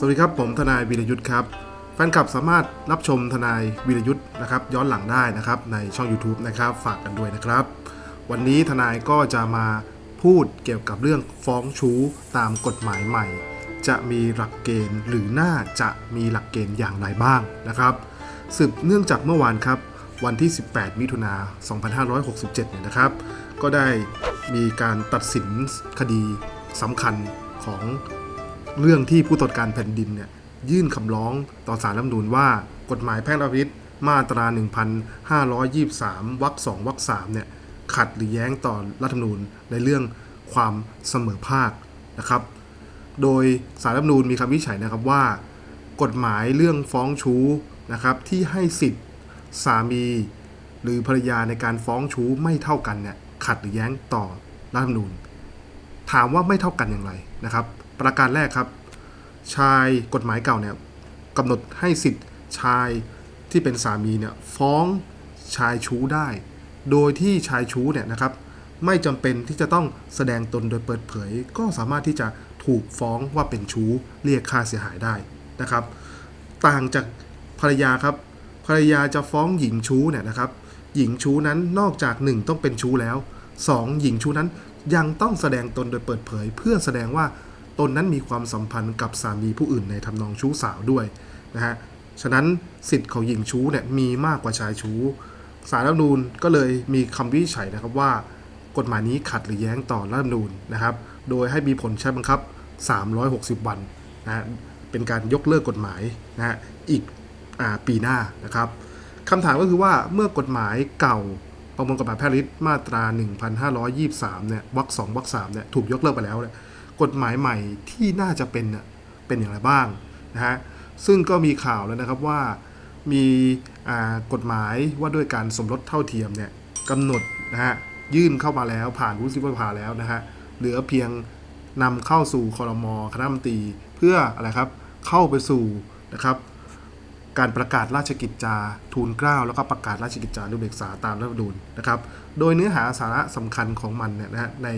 สวัสดีครับ ผมทนายวีรยุทธ์ครับ แฟนคลับสามารถรับชมทนายวีรยุทธ์นะครับ ย้อนหลังได้นะครับในช่อง YouTube นะครับ ฝากกันด้วยนะครับ วันนี้ทนายก็จะมาพูดเกี่ยวกับเรื่องฟ้องชู้ตามกฎหมายใหม่ จะมีหลักเกณฑ์หรือน่าจะมีหลักเกณฑ์อย่างไรบ้างนะครับ สืบเนื่องจากเมื่อวานครับ วันที่ 18 มิถุนา 2567 เนี่ยนะครับ ก็ได้มีการตัดสินคดีสำคัญของ เรื่องที่ผู้ตรวจการแผ่นดินเนี่ยยื่นคำร้องต่อศาลรัฐธรรมนูญว่า กฎหมายแพ่งและพาณิชย์มาตรา 1523 วรรค2วรรค3เนี่ยขัดหรือแย้งต่อรัฐธรรมนูญในเรื่องความเสมอภาคนะครับ โดยสารรัฐธรรมนูญมีคำวิจัยนะครับว่า กฎหมายเรื่องฟ้องชู้นะครับที่ให้สิทธิ์สามี หรือภรรยาในการฟ้องชู้ไม่เท่ากันเนี่ยขัดหรือแย้งต่อรัฐธรรมนูญ ถามว่าไม่เท่ากันอย่างไรนะครับ ประการแรกครับ ชายกฎหมายเก่าเนี่ยกำหนดให้สิทธิ์ชายที่เป็นสามีเนี่ยฟ้องชายชู้ได้ โดยที่ชายชู้เนี่ยนะครับ ไม่จำเป็นที่จะต้องแสดงตนโดยเปิดเผย ก็สามารถที่จะถูกฟ้องว่าเป็นชู้เรียกค่าเสียหายได้นะครับ ต่างจากภรรยาครับภรรยาจะฟ้องหญิงชู้เนี่ยนะครับ หญิงชู้นั้นนอกจาก 1 ต้องเป็นชู้แล้ว 2 หญิงชู้นั้นยังต้องแสดงตนโดยเปิดเผย เพื่อแสดงว่า ตนนั้นมีความสัมพันธ์กับสามีผู้อื่นในทำนองชู้สาวด้วยนะฮะ ฉะนั้นสิทธิ์ของหญิงชู้เนี่ยมีมากกว่าชายชู้ สารรัฐนูญก็เลยมีคำวิจัยนะครับว่า กฎหมายนี้ขัดหรือแย้งต่อรัฐนูญนะครับ โดยให้มีผลใช้บังคับ 360 วันนะฮะ เป็นการยกเลิกกฎหมายนะฮะอีกอปีหน้านะครับคำถามก็คือว่าเมื่อกฎหมายเก่าประมวลกฎหมายแพ่งลิขิตมาตรา 1523 เนี่ยวรรค2วรรค3เนี่ยถูกยกเลิกไปแล้วเนี่ย กฎหมายใหม่ที่น่าจะเป็นเนี่ยเป็นอย่างไรบ้างนะฮะซึ่งก็มีข่าวแล้วนะครับว่ามีกฎหมายว่าด้วยการสมรสเท่าเทียมเนี่ยกำหนดนะฮะยื่นเข้ามาแล้วผ่านวุฒิสภาแล้วนะฮะเหลือเพียงนำเข้าสู่คอรมอคณะรัฐมนตรีเพื่ออะไรครับเข้าไปสู่นะครับการประกาศราชกิจจาทูลเกล้าแล้วก็ประกาศราชกิจจานุเบกษาตามรัฐธรรมนูญนะครับ โดยเนื้อหาสาระสำคัญของมันเนี่ยนะฮะใน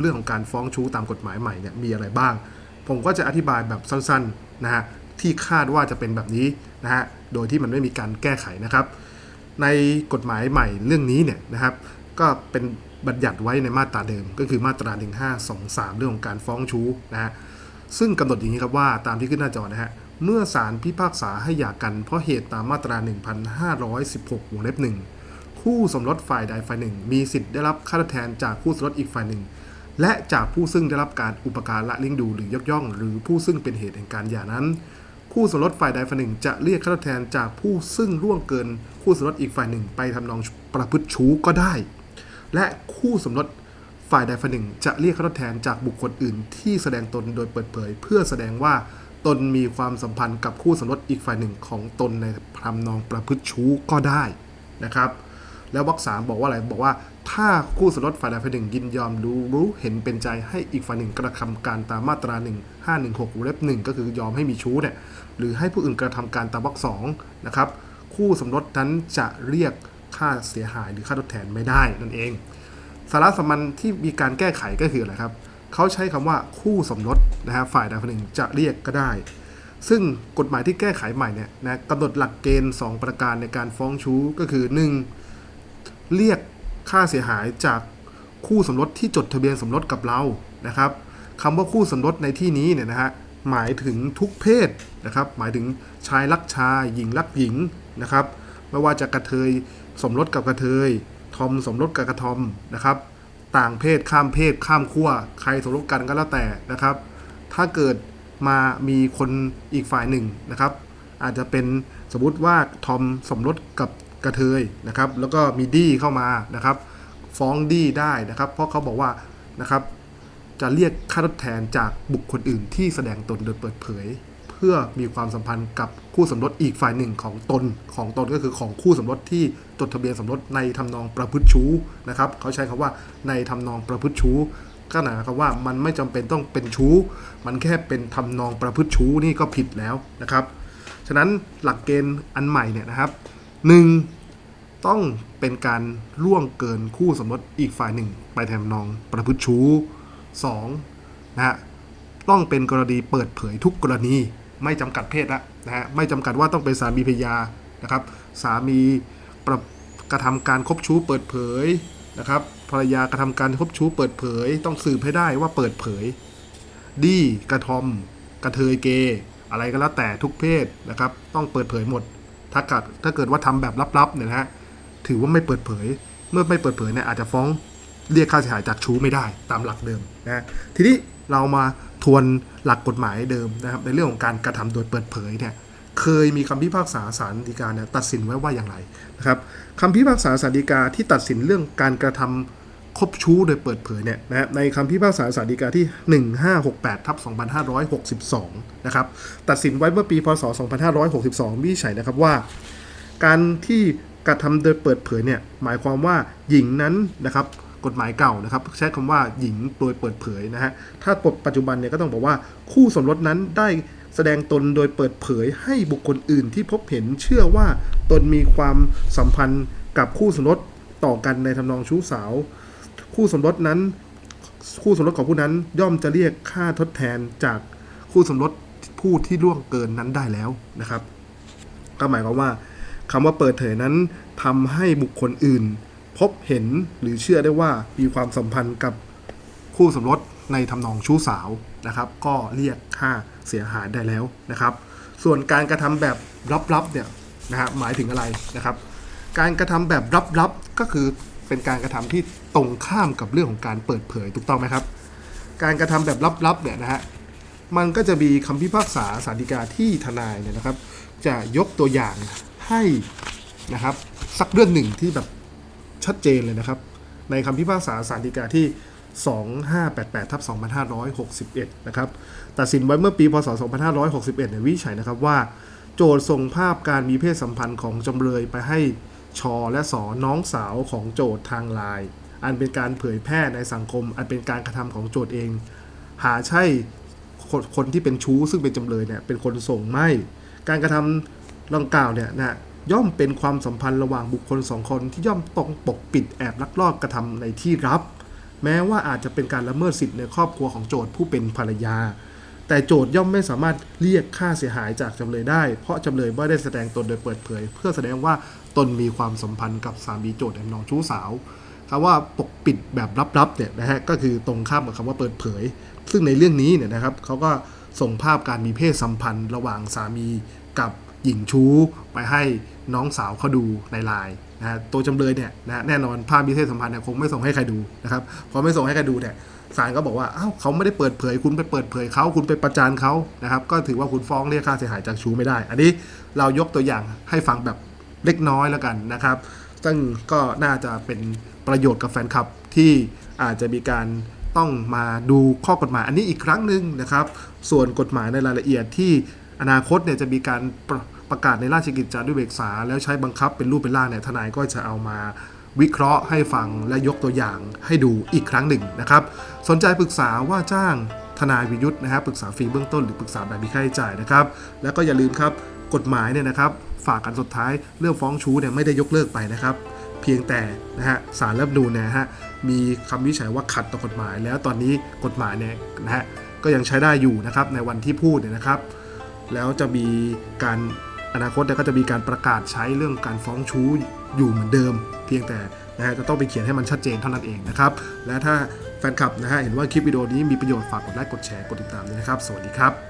เรื่องของการฟ้องชู้ตามกฎหมายใหม่เนี่ยมีอะไรบ้าง ผมก็จะอธิบายแบบสั้นๆนะฮะที่คาดว่าจะเป็นแบบนี้นะฮะโดยที่มันไม่มีการแก้ไขนะครับ ในกฎหมายใหม่เรื่องนี้เนี่ยนะครับ ก็เป็นบัญญัติไว้ในมาตราเดิม ก็คือมาตรา 1523 เรื่องของการฟ้องชู้นะฮะซึ่งกำหนดอย่างนี้ครับว่าตามที่ขึ้นหน้าจอนะฮะเมื่อศาลพิพากษาให้หย่ากันเพราะเหตุตามมาตรา 1516 วงเล็บหนึ่งคู่สมรสฝ่ายใดฝ่ายหนึ่ง มีสิทธิ์ได้รับค่าทดแทนจากคู่สมรสอีกฝ่ายหนึ่ง และจากผู้ซึ่งได้รับการอุปการะเลี้ยงดูหรือยกย่อง หรือผู้ซึ่งเป็นเหตุแห่งการหย่านั้น คู่สมรสฝ่ายใดฝ่ายหนึ่ง จะเรียกค่าทดแทนจากผู้ซึ่งล่วงเกิน คู่สมรสอีกฝ่ายหนึ่งไปทำนองประพฤติชู้ก็ได้ และคู่สมรสฝ่ายใดฝ่ายหนึ่ง จะเรียกค่าทดแทนจากบุคคลอื่น ที่แสดงตนโดยเปิดเผย เพื่อแสดงว่าตนมีความสัมพันธ์กับคู่สมรสอีกฝ่ายหนึ่งของตนในทำนองประพฤติชู้ก็ได้นะครับ แล้ววรรคสามบอกว่าอะไรบอกว่าถ้าคู่สมรสฝ่ายใดฝ่ายหนึ่งยินยอมรู้รู้เห็นเป็นใจให้อีกฝ่ายหนึ่งกระทำการตามมาตรา 1 5 1 6วงเล็บหนึ่งก็คือยอมให้มีชู้เนี่ยหรือให้ผู้อื่นกระทำการตามวรรคสองนะครับคู่สมรสนั้นจะเรียกค่าเสียหายหรือค่าทดแทนไม่ได้นั่นเอง สาระสำคัญที่มีการแก้ไขก็คืออะไรครับเขาใช้คำว่าคู่สมรสนะฮะฝ่ายใดฝ่ายหนึ่งจะเรียกก็ได้ ซึ่งกฎหมายที่แก้ไขใหม่เนี่ยนะกำหนดหลักเกณฑ์ 2 ประการในการฟ้องชู้ก็คือ 1. เรียกค่าเสียหายจากคู่สมรสที่จดทะเบียนสมรสกับเรานะครับคำว่าคู่สมรสในที่นี้เนี่ยนะฮะหมายถึงทุกเพศนะครับ หมายถึงชายรักชายหญิงรักหญิงนะครับ ไม่ว่าจะกระเทยสมรสกับกระเทย ทอมสมรสกับกระทอมนะครับ ต่างเพศข้ามเพศข้ามขั้วใครสมรสกันก็แล้วแต่นะครับ ถ้าเกิดมามีคนอีกฝ่ายหนึ่งนะครับ อาจจะเป็นสมมติว่าทอมสมรสกับ กระเทยนะครับ แล้วก็มีดี้เข้ามานะครับ ฟ้องดี้ได้นะครับ เพราะเขาบอกว่านะครับจะเรียกค่าทดแทนจากบุคคลอื่นที่แสดงตนโดยเปิดเผย เพื่อมีความสัมพันธ์กับคู่สมรสอีกฝ่ายหนึ่งของตนของตนก็คือของคู่สมรสที่จดทะเบียนสมรสในทำนองประพฤติชู้นะครับ เขาใช้คำว่าในทำนองประพฤติชู้ก็หมายความว่ามันไม่จำเป็นต้องเป็นชู้ มันแค่เป็นทำนองประพฤติชู้นี่ก็ผิดแล้วนะครับ ฉะนั้นหลักเกณฑ์อันใหม่เนี่ยนะครับ หนึ่งต้องเป็นการล่วงเกินคู่สมรสอีกฝ่ายหนึ่ง ไปแทำนองประพฤติชู้สองนะฮะต้องเป็นกรณีเปิดเผยทุกกรณีไม่จำกัดเพศละนะฮะไม่จำกัดว่าต้องเป็นสามีภรรยานะครับสามีประกระทำการคบชู้เปิดเผยนะครับภรรยากระทำการคบชู้เปิดเผย ต้องสืบให้ได้ว่าเปิดเผย ดีกระทอม กระเทยเก อะไรก็แล้วแต่ทุกเพศนะครับ ต้องเปิดเผยหมด ถ้าเกิดถ้าเกิดว่าทำแบบลับๆเนี่ยนะฮะถือว่าไม่เปิดเผย เมื่อไม่เปิดเผยเนี่ยอาจจะฟ้องเรียกค่าเสียหายจากชู้ไม่ได้ตามหลักเดิมนะฮะทีนี้เรามาทวนหลักกฎหมายเดิมนะครับในเรื่องของการกระทำโดยเปิดเผยเนี่ยเคยมีคำพิพากษาศาลฎีกาเนี่ยตัดสินไว้ว่าอย่างไรนะครับคำพิพากษาศาลฎีกาที่ตัดสินเรื่องการกระทำ คบชู้โดยเปิดเผยเนี่ยนะในคำพิพากษาศาลฎีกาที่ 1568ทับ2562 นะครับ ตัดสินไว้เมื่อปีพศ 2562 วินิจฉัยนะครับว่า การที่กระทำโดยเปิดเผยเนี่ยหมายความว่าหญิงนั้นนะครับกฎหมายเก่านะครับใช้คำว่าหญิงโดยเปิดเผยนะฮะถ้าปัจจุบันเนี่ยก็ต้องบอกว่าคู่สมรสนั้นได้แสดงตนโดยเปิดเผยให้บุคคลอื่นที่พบเห็นเชื่อว่าตนมีความสัมพันธ์กับคู่สมรสต่อกันในทำนองชู้สาว คู่สมรสนั้น คู่สมรสของผู้นั้นย่อมจะเรียกค่าทดแทนจากคู่สมรสผู้ที่ล่วงเกินนั้นได้แล้วนะครับ ก็หมายความว่าคำว่าเปิดเผยนั้นทำให้บุคคลอื่น พบเห็นหรือเชื่อได้ว่ามีความสัมพันธ์กับคู่สมรสในทำนองชู้สาวนะครับ ก็เรียกค่าเสียหายได้แล้วนะครับ ส่วนการกระทำแบบลับๆเนี่ยนะฮะหมายถึงอะไรนะครับ การกระทำแบบลับๆก็คือ เป็นการกระทำที่ตรงข้ามกับเรื่องของการเปิดเผยถูกต้องไหมครับ การกระทำแบบลับๆเนี่ยนะฮะมันก็จะมีคำพิพากษาสารดีกาที่ทนายเนี่ยนะครับ จะยกตัวอย่างให้นะครับสักเรื่องหนึ่งที่แบบชัดเจนเลยนะครับ ในคำพิพากษาสารดีกาที่ 2588ทับ2561 นะครับตัดสินไว้เมื่อปีพศ 2561เนี่ยวิจัยนะครับว่า โจทย์ส่งภาพการมีเพศสัมพันธ์ของจำเลยไปให้ ชอและสอน้องสาวของโจทย์ทางไลน์อันเป็นการเผยแพร่ในสังคม อันเป็นการกระทำของโจทย์เอง หาใช่คนคนที่เป็นชู้ซึ่งเป็นจำเลยเนี่ยเป็นคนส่งไม่ การกระทำดังกล่าวเนี่ยนะย่อมเป็นความสัมพันธ์ระหว่างบุคคลสองคนที่ย่อมต้องปกปิดแอบลักลอบกระทำในที่รับ แม้ว่าอาจจะเป็นการละเมิดสิทธิในครอบครัวของโจทย์ผู้เป็นภรรยา แต่โจทย่อมไม่สามารถเรียกค่าเสียหายจากจำเลยได้ เพราะจำเลยไม่ได้แสดงตนโดยเปิดเผย เพื่อแสดงว่าตนมีความสัมพันธ์กับสามีโจทย์ในทำนองชู้สาวคำว่าปกปิดแบบลับๆเนี่ยนะฮะก็คือตรงข้ามกับคำว่าเปิดเผย ซึ่งในเรื่องนี้เนี่ยนะครับเขาก็ส่งภาพการมีเพศสัมพันธ์ ระหว่างสามีกับหญิงชู้ไปให้น้องสาวเขาดูในไลน์ นะตัวจำเลยเนี่ยนะฮะแน่นอนภาพมีเพศสัมพันธ์เนี่ยคงไม่ส่งให้ใครดูนะครับพอไม่ส่งให้ใครดูเนี่ยศาลก็บอกว่าอ้าวเขาไม่ได้เปิดเผย คุณไปเปิดเผยเขาคุณไปประจานเขานะครับก็ถือว่าคุณฟ้องเรียกค่าเสียหายจากชู้ไม่ได้ อันนี้เรายกตัวอย่างให้ฟังแบบเล็กน้อยแล้วกันนะครับ ซึ่งก็น่าจะเป็นประโยชน์กับแฟนคลับที่อาจจะมีการต้องมาดูข้อกฎหมายอันนี้อีกครั้งหนึ่งนะครับ ส่วนกฎหมายในรายละเอียดที่อนาคตเนี่ยจะมีการ ประกาศในราชกิจจานุเบกษา แล้วใช้บังคับเป็นรูปเป็นร่างเนี่ยทนายก็จะเอามาวิเคราะห์ให้ฟังและยกตัวอย่างให้ดูอีกครั้งหนึ่งนะครับ สนใจปรึกษาว่าจ้างทนายวิยุทธ์นะครับปรึกษาฟรีเบื้องต้นหรือปรึกษาแบบมีค่าใช้จ่ายนะครับ แล้วก็อย่าลืมครับกฎหมายเนี่ยนะครับ ฝากกันสุดท้ายเรื่องฟ้องชู้เนี่ยไม่ได้ยกเลิกไปนะครับ เพียงแต่นะฮะสารรัฐธรรมนูญเนี่ยฮะมีคำวิจัยว่าขัดต่อกฎหมาย แล้วตอนนี้กฎหมายเนี่ยนะฮะก็ยังใช้ได้อยู่นะครับในวันที่พูดเนี่ยนะครับ แล้วจะมีการ อนาคตเนี่ยก็จะมีการประกาศใช้เรื่องการฟ้องชู้อยู่เหมือนเดิม เพียงแต่นะฮะจะต้องไปเขียนให้มันชัดเจนเท่านั้นเองนะครับ และถ้าแฟนคลับนะฮะเห็นว่าคลิปวิดีโอนี้มีประโยชน์ฝากกดไลค์กดแชร์กดติดตามด้วยนะครับ สวัสดีครับ